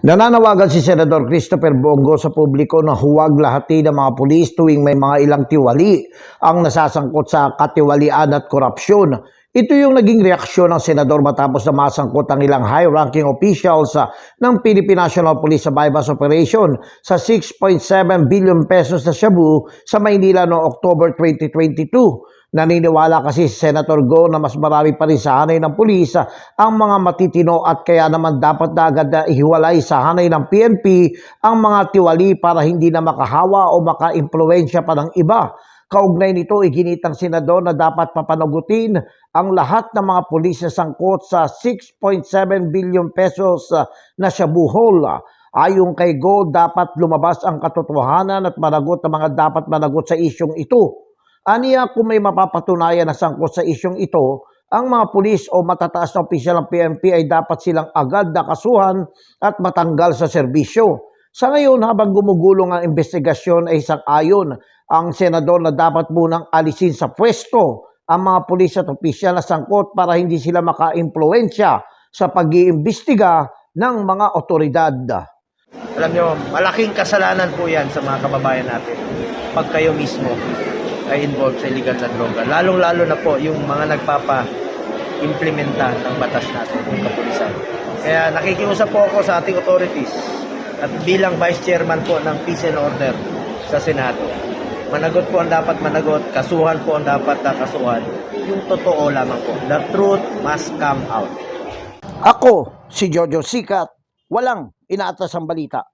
Nananawagan si Senador Christopher Bongo sa publiko na huwag lahatin ng mga pulis tuwing may mga ilang tiwali ang nasasangkot sa katiwalian at korupsyon. Ito yung naging reaksyon ng senador matapos na masangkot ang ilang high-ranking officials ah, ng Philippine National Police sa bypass operation sa 6.7 billion pesos na shabu sa Maynila noong October 2022. Naniniwala kasi si Senator Go na mas marami pa rin sa hanay ng pulis ah, ang mga matitino at kaya naman dapat na agad na ihiwalay sa hanay ng PNP ang mga tiwali para hindi na makahawa o maka-impluensya pa ng iba. Kaugnay nito, iginitang senador na dapat papanagutin ang lahat ng mga pulis na sangkot sa 6.7 billion pesos ah, na shabuhol. Ayon kay Go, dapat lumabas ang katotohanan at managot ang mga dapat managot sa isyong ito. Aniya kung may mapapatunayan na sangkot sa isyong ito, ang mga pulis o matataas na opisyal ng PNP ay dapat silang agad nakasuhan at matanggal sa serbisyo. Sa ngayon, habang gumugulong ang investigasyon ay isang ayon ang senador na dapat munang alisin sa pwesto ang mga pulis at opisyal na sangkot para hindi sila maka-impluensya sa pag-iimbestiga ng mga otoridad. Alam nyo, malaking kasalanan po yan sa mga kababayan natin pag kayo mismo ay involved sa illegal na droga. Lalong-lalo na po yung mga nagpapa-implementa ng batas natin, yung kapulisan. Kaya nakikiusap po ako sa ating authorities at bilang Vice Chairman po ng Peace and Order sa Senado. Managot po ang dapat managot, kasuhan po ang dapat na kasuhan. Yung totoo lamang po. The truth must come out. Ako, si Jojo Sikat, walang inaatas ang balita.